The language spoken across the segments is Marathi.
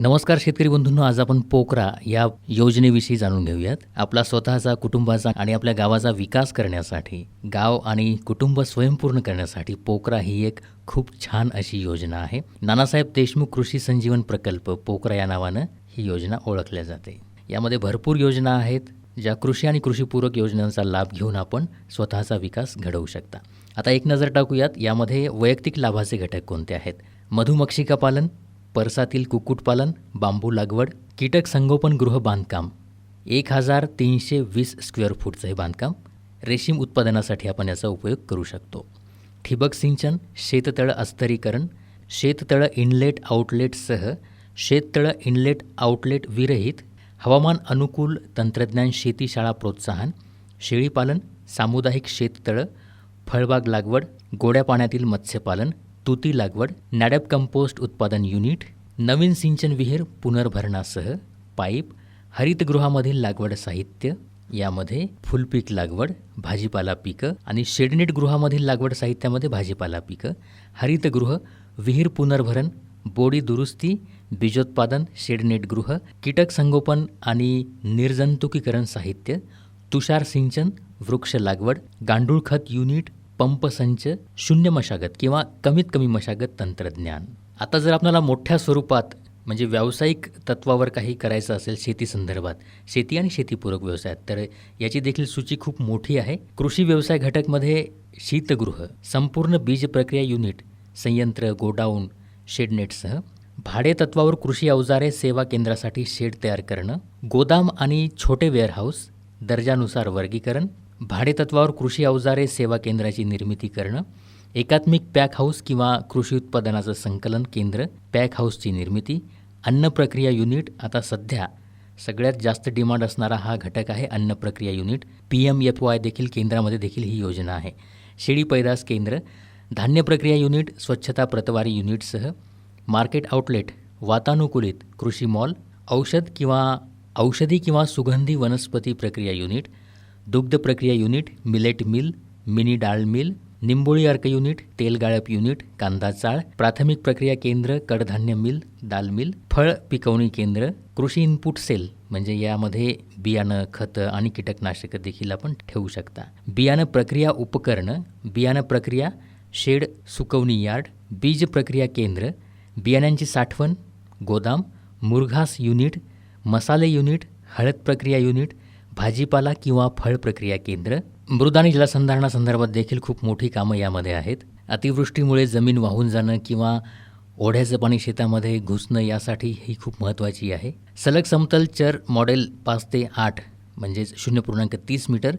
नमस्कार शेतकरी बंधूंनो आज आपण पोकरा या योजनेविषयी जाणून घेऊयात. आपला स्वतःचा कुटुंबाचा आणि आपल्या गावाचा विकास करण्यासाठी गाव आणि कुटुंब स्वयंपूर्ण करण्यासाठी पोकरा ही एक खूप छान अशी योजना आहे. नानासाहेब देशमुख कृषी संजीवन प्रकल्प पोकरा या नावानं ही योजना ओळखल्या जाते. यामध्ये भरपूर योजना आहेत ज्या कृषी आणि कृषीपूरक योजनांचा लाभ घेऊन आपण स्वतःचा विकास घडवू शकता. आता एक नजर टाकूयात यामध्ये वैयक्तिक लाभाचे घटक कोणते आहेत? मधुमक्षिका पालन परसातील कुक्कुटपालन बांबू लागवड कीटक संगोपन गृह बांधकाम एक हजार तीनशे वीस स्क्वेअर फूटचं हे बांधकाम रेशीम उत्पादनासाठी आपण याचा उपयोग करू शकतो. ठिबक सिंचन शेततळं अस्तरीकरण शेततळं इनलेट आउटलेटसह शेततळं इनलेट आउटलेट विरहित हवामान अनुकूल तंत्रज्ञान शेतीशाळा प्रोत्साहन शेळीपालन सामुदायिक शेततळं फळबाग लागवड गोड्या पाण्यातील मत्स्यपालन तुती लागवड नॅडॅप कंपोस्ट उत्पादन युनिट नवीन सिंचन विहीर पुनर्भरणासह पाईप हरितगृहामधील लागवड साहित्य यामध्ये फुलपीक लागवड भाजीपाला पिकं आणि शेडनेट गृहामधील लागवड साहित्यामध्ये भाजीपाला पिकं हरितगृह विहीर पुनर्भरण बोडी दुरुस्ती बीजोत्पादन शेडनेट गृह कीटक संगोपन आणि निर्जंतुकीकरण साहित्य तुषार सिंचन वृक्ष लागवड गांडूळ खत युनिट पंपसंच शून्य मशागत किंवा कमीत कमी मशागत तंत्रज्ञान. आता जर आपल्याला मोठ्या स्वरूपात म्हणजे व्यावसायिक तत्वावर काही करायचं असेल शेती संदर्भात शेती आणि शेतीपूरक व्यवसायात तर याची देखील सूची खूप मोठी आहे. कृषी व्यवसाय घटकमध्ये शीतगृह संपूर्ण बीज प्रक्रिया युनिट संयंत्र गोडाऊन शेडनेटसह भाडे तत्वावर कृषी अवजारे सेवा केंद्रासाठी शेड तयार करणं गोदाम आणि छोटे वेअरहाऊस दर्जानुसार वर्गीकरण भाडेतत्वावर कृषी अवजारे सेवा केंद्राची निर्मिती करणं एकात्मिक पॅक हाऊस किंवा कृषी उत्पादनाचं संकलन केंद्र पॅक हाऊसची निर्मिती अन्न प्रक्रिया युनिट आता सध्या सगळ्यात जास्त डिमांड असणारा हा घटक आहे अन्न प्रक्रिया unit. P M F Y देखील केंद्रामध्ये देखील ही योजना आहे. शेळी पैदास केंद्र धान्य प्रक्रिया युनिट स्वच्छता प्रतवारी युनिटसह मार्केट आउटलेट वातानुकूलित कृषी मॉल औषध किंवा औषधी किंवा सुगंधी वनस्पती प्रक्रिया युनिट दुग्ध प्रक्रिया युनिट मिलेट मिल मिनी डाळ मिल निंबोळी अर्क युनिट तेल गाळप युनिट कांदा चाळ प्राथमिक प्रक्रिया केंद्र कडधान्य मिल दाल मिल फळ पिकवणी केंद्र कृषी इनपुट सेल म्हणजे यामध्ये बियाणं खतं आणि कीटकनाशकं देखील आपण ठेवू शकता. बियाणं प्रक्रिया उपकरणं बियाणं प्रक्रिया शेड सुकवणी यार्ड बीज प्रक्रिया केंद्र बियाण्यांची साठवण गोदाम मुरघास युनिट मसाले युनिट हळद प्रक्रिया युनिट भाजीपाला किंवा फळ प्रक्रिया केंद्र मृद आणि जलसंधारणासंदर्भात देखील खूप मोठी कामं यामध्ये आहेत. अतिवृष्टीमुळे जमीन वाहून जाणं किंवा ओढ्याचं पाणी शेतामध्ये घुसणं यासाठी ही खूप महत्त्वाची आहे. सलग समतल चर मॉडेल पाच ते आठ म्हणजेच शून्य पूर्णांक तीस मीटर.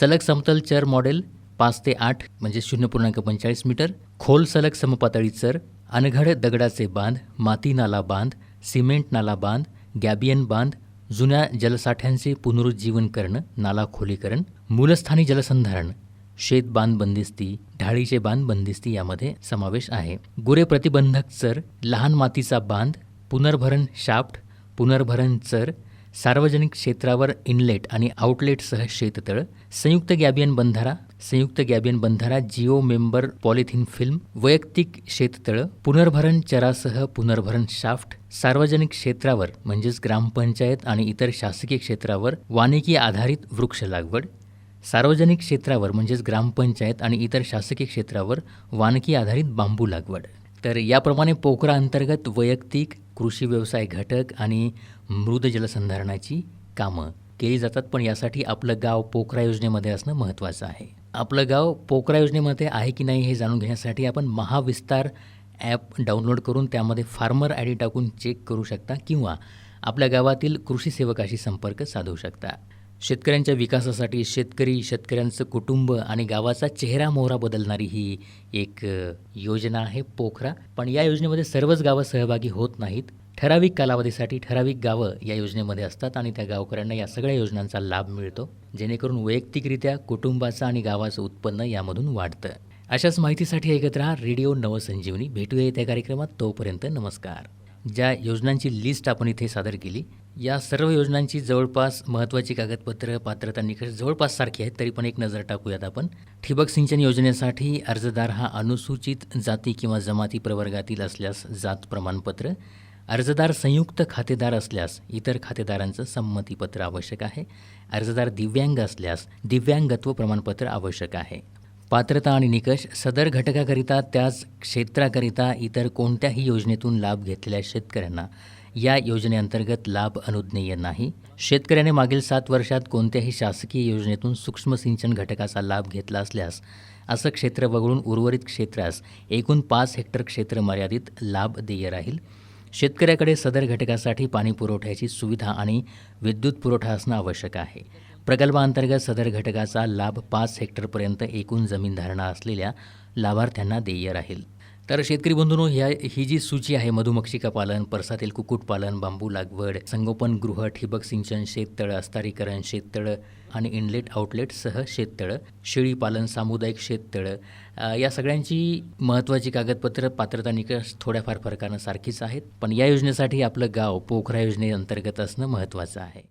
सलग समतल चर मॉडेल पाच ते आठ म्हणजे शून्य पूर्णांक पंचेचाळीस मीटर. खोल सलग समपातळी चर अनघड दगडाचे बांध माती नाला बांध सिमेंट नाला बांध गॅबियन बांध जुन्या जलसाठ्यांचे पुनरुज्जीवन करणं नाला खोलीकरण मूलस्थानी जलसंधारण शेत बांध बंदिस्ती ढाळीचे बांध बंदिस्ती यामध्ये समावेश आहे. गुरे प्रतिबंधक चर लहान मातीचा बांध पुनर्भरण शाफ्ट पुनर्भरण चर सार्वजनिक क्षेत्रावर इनलेट आणि आउटलेटसह शेततळ संयुक्त गॅबियन बंधारा संयुक्त गॅबियन बंधारा जिओ मेंबर पॉलिथिन फिल्म वैयक्तिक शेततळं पुनर्भरण चरासह पुनर्भरण शाफ्ट सार्वजनिक क्षेत्रावर म्हणजेच ग्रामपंचायत आणि इतर शासकीय क्षेत्रावर वानिकी आधारित वृक्ष लागवड सार्वजनिक क्षेत्रावर म्हणजेच ग्रामपंचायत आणि इतर शासकीय क्षेत्रावर वानकी आधारित बांबू लागवड. तर याप्रमाणे पोखरा अंतर्गत वैयक्तिक कृषी व्यवसाय घटक आणि मृद जलसंधारणाची कामं केली जातात. पण यासाठी आपलं गाव पोखरा योजनेमध्ये असणं महत्त्वाचं आहे. आपलं गाव पोखरा योजनेमध्ये आहे की नाही हे जाणून घेण्यासाठी आपण महाविस्तार ॲप डाउनलोड करून त्यामध्ये फार्मर आय डी टाकून चेक करू शकता किंवा आपल्या गावातील कृषी सेवकाशी संपर्क साधू शकता. शेतकऱ्यांच्या विकासासाठी शेतकरी शेतकऱ्यांचं कुटुंब आणि गावाचा चेहरा मोहरा बदलणारी ही एक योजना आहे पोखरा. पण या योजनेमध्ये सर्वच गावं सहभागी होत नाहीत. ठराविक कालावधीसाठी ठराविक गावं या योजनेमध्ये असतात आणि त्या गावकऱ्यांना या सगळ्या योजनांचा लाभ मिळतो. जेणेकरून वैयक्तिकरित्या कुटुंबाचं आणि गावाचं उत्पन्न यामधून वाढतं. अशाच माहितीसाठी ऐकत राहा रेडिओ नवसंजीवनी. भेटूया येत्या कार्यक्रमात. तोपर्यंत नमस्कार. ज्या योजनांची लिस्ट आपण इथे सादर केली या सर्व योजनांची जवळपास महत्त्वाची कागदपत्र पात्रता निकष जवळपास सारखी आहेत तरी पण एक नजर टाकूयात आपण. ठिबक सिंचन योजनेसाठी अर्जदार हा अनुसूचित जाती किंवा जमाती प्रवर्गातील असल्यास जात प्रमाणपत्र अर्जदार संयुक्त खातेदार असल्यास इतर खातेदारांचं संमतीपत्र आवश्यक आहे अर्जदार दिव्यांग असल्यास दिव्यांगत्व प्रमाणपत्र आवश्यक आहे. पात्रता आणि निकष सदर घटकाकरिता त्याच क्षेत्राकरिता इतर कोणत्याही योजनेतून लाभ घेतलेल्या शेतकऱ्यांना या योजनेअंतर्गत लाभ अनुज्ञेय नाही. शेतकऱ्याने मागील सात वर्षात कोणत्याही शासकीय योजनेतून सूक्ष्म सिंचन घटकाचा लाभ घेतला असल्यास असं क्षेत्र वगळून उर्वरित क्षेत्रास एकूण पाच हेक्टर क्षेत्र मर्यादित लाभ देय राहील. शेतकऱ्याकडे सदर घटकासाठी पाणी पुरवठ्याची सुविधा आणि विद्युत पुरवठा असणं आवश्यक आहे. प्रकल्पाअंतर्गत सदर घटकाचा लाभ पाच हेक्टरपर्यंत एकूण जमीन धारणा असलेल्या लाभार्थ्यांना देय राहील. तर शेतकरी बंधूंनो ह्या ही जी सूची आहे मधुमक्षिका पालन परसातील कुक्कुटपालन बांबू लागवड संगोपन गृह ठिबक सिंचन शेततळ अस्तारीकरण शेततळ आणि इनलेट आउटलेटसह शेततळ शेळीपालन सामुदायिक शेततळ या सगळ्यांची महत्त्वाची कागदपत्रं पात्रता निकष थोड्याफार फरकानं सारखीच आहेत. पण या योजनेसाठी आपलं गाव पोखरा योजनेअंतर्गत असणं महत्त्वाचं आहे.